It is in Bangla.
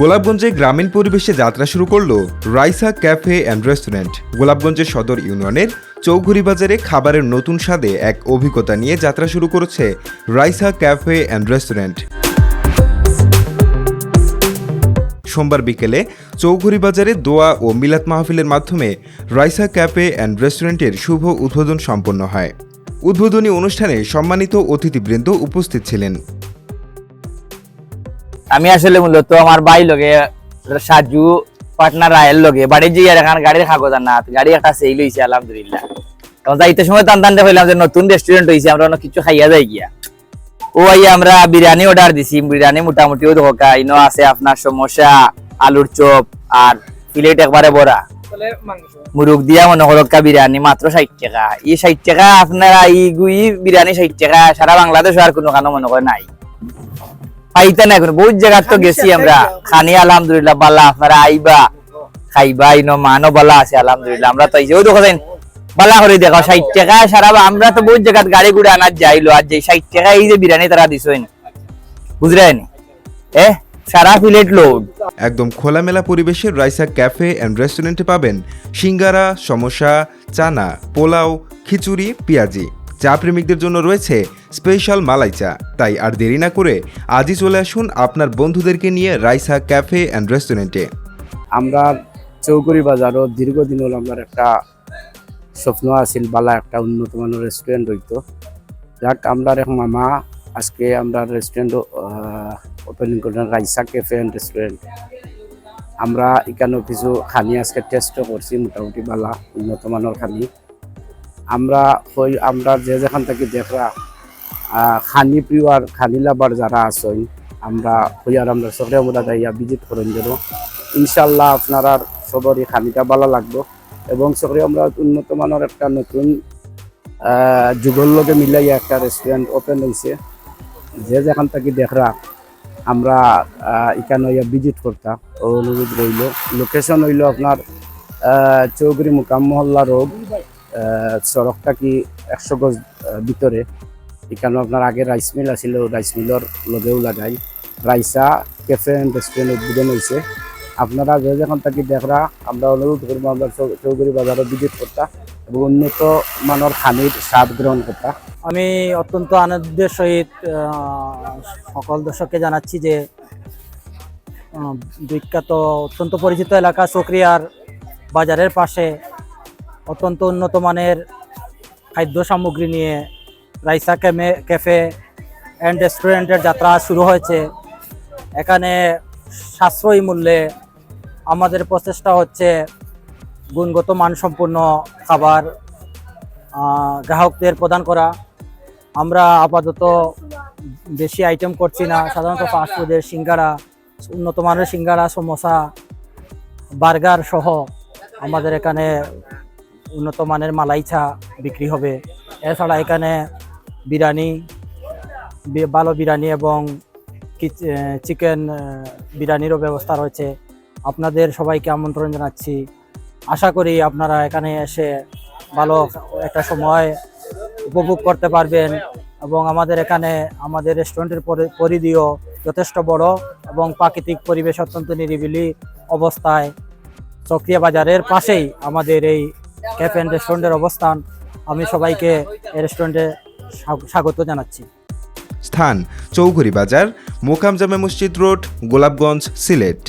গোলাপগঞ্জে গ্রামীণ পরিবেশে যাত্রা শুরু করল রাইসা ক্যাফে অ্যান্ড রেস্টুরেন্ট। গোলাপগঞ্জের সদর ইউনিয়নের চৌঘুরী বাজারে খাবারের নতুন স্বাদে এক অভিজ্ঞতা নিয়ে যাত্রা শুরু করেছে রাইসা ক্যাফে অ্যান্ড রেস্টুরেন্ট। সোমবার বিকেলে চৌঘুরী বাজারে দোয়া ও মিলাত মাহফিলের মাধ্যমে রাইসা ক্যাফে অ্যান্ড রেস্টুরেন্টের শুভ উদ্বোধন সম্পন্ন হয়। উদ্বোধনী অনুষ্ঠানে সম্মানিত অতিথিবৃন্দ উপস্থিত ছিলেন। আমি আসলে মূলত আমার ভাই লগে সাজু পার্টনার রায়ের লগে বাড়ির যে এখন গাড়ির কাগজ আর না গাড়ি একটা সেই লইছে আলহামদুলিল্লাহ। তখন যাইতে সময় টান টানতে পাইলাম যে নতুন রেস্টুরেন্ট হয়েছে আমরা অনেক কিছু খাইয়া যাই গিয়া। ও আইয়া আমরা বিরিয়ানি অর্ডার দিছি বিরিয়ানি মোটামুটি ও ধোকা ইনো আছে আপনার সমোসা আলুর চপ আর প্লেট একবারে বড়া। মুরুগ দিয়া মনে করো কা বিরিয়ানি মাত্র ষাট টাকা। এই ষাট টাকা আপনারা এই গুই বিরিয়ানি ষাট টাকা সারা বাংলাদেশ আর কোনো কানো মনে করে নাই। পাইতে না এখন বহুত জায়গা তো গেছি আমরা। খানি আলহামদুলিল্লাহ বালা আপনারা আইবা খাইবা ইনো মানো বালা আছে আলহামদুলিল্লাহ আমরা তো এই যে বালা করে দেখো ষাট টাকা সারা আমরা তো বহুত জায়গাত গাড়ি গুড়ে আনার যাইলো আর যে ষাট টাকা এই যে বিরিয়ানি তারা দিছেন বুঝলেন এ সারা প্লেট লোড একদম খোলামেলা পরিবেশের রাইসা ক্যাফে অ্যান্ড রেস্টুরেন্টে পাবেন সিঙ্গারা সমোসা চানা পোলাও খিচুড়ি পেঁয়াজি। চা প্রেমিকদের জন্য রয়েছে স্পেশাল মালাই চা। তাই আর দেরি না করে আজই চলে আসুন আপনার বন্ধুদেরকে নিয়ে রাইসা ক্যাফে অ্যান্ড রেস্টুরেন্টে। আমরা চৌকুরি বাজারও দীর্ঘদিন হল আমার একটা স্বপ্ন আছিল, বালা একটা উন্নত মানের রেস্টুরেন্ট হইতো। যাক, আমরা এখন মামা, আজকে আমরা রেস্টুরেন্ট ওপেনিং করলাম রাইসা ক্যাফে অ্যান্ড রেস্টুরেন্ট। আমরা এখানেও কিছু খানি আজকে টেস্টও করছি, মোটামুটি বালা, উন্নত মানের খানি। আমরা হই আমরা যে যেখান থেকে দেখরা খানি প্রিয় আর খানি লাভার যারা আছেন, আমরা হই আর আমরা সকলে আমরা যাইয়া ভিজিট করেন যেন। ইনশাল্লাহ আপনারা সবারই খানিটা ভালো লাগবে এবং সকলে আমরা উন্নত মানের একটা নতুন যুগের লগে মিলাইয়া একটা রেস্টুরেন্ট ওপেন হয়েছে যে যেখান থেকে দেখরা, আমরা এখানে ইয়া ভিজিট করতাম অনুরোধ রইল। লোকেশন হইল আপনার চৌধুরী মুকাম মহল্লা রোড সড়কটা কি একশো গজ ভিতরে? এখানে আপনার আগে রাইস মিল আছিল, রাইস মিলর লগেও লাগাই। রাইসা অ্যান্ড রেস্টুরেন্ট উদ্বোধন হয়েছে আপনারা যে যখন থাকি দেখরা, আমরা অনুরোধ করব আমরা চৌধুরী বাজারে ভিজিট করতা এবং উন্নত মানের খানির স্বাদ গ্রহণ করতা। আমি অত্যন্ত আনন্দের সহিত সকল দর্শককে জানাচ্ছি যে বিখ্যাত, অত্যন্ত পরিচিত এলাকা চক্রিয়ার বাজারের পাশে অত্যন্ত উন্নত মানের খাদ্য সামগ্রী নিয়ে রাইসা ক্যামে, ক্যাফে অ্যান্ড রেস্টুরেন্টের যাত্রা শুরু হয়েছে। এখানে সাশ্রয়ী মূল্যে আমাদের প্রচেষ্টা হচ্ছে গুণগত মানসম্পন্ন খাবার গ্রাহকদের প্রদান করা। আমরা আপাতত বেশি আইটেম করছি না, সাধারণত ফাস্টফুডের সিঙ্গারা, উন্নত মানের সিঙ্গারা, সমোসা, বার্গার সহ আমাদের এখানে উন্নত মানের মালাই চা বিক্রি হবে। এছাড়া এখানে বিরিয়ানি ভালো বিরিয়ানি এবং চিকেন বিরিয়ানিরও ব্যবস্থা রয়েছে। আপনাদের সবাইকে আমন্ত্রণ জানাচ্ছি। আশা করি আপনারা এখানে এসে ভালো একটা সময় উপভোগ করতে পারবেন এবং আমাদের এখানে আমাদের রেস্টুরেন্টের পরি- পরিধিও যথেষ্ট বড় এবং প্রাকৃতিক পরিবেশ অত্যন্ত নিরিবিলি অবস্থায়। চক্রিয়া বাজারের পাশেই আমাদের এই ক্যাফে অ্যান্ড রেস্টুরেন্টের অবস্থান। আমি সবাইকে রেস্টুরেন্টে স্বাগত জানাচ্ছি। স্থান, চৌঘুরী বাজার মোকামজামে মসজিদ রোড, গোলাপগঞ্জ, সিলেট।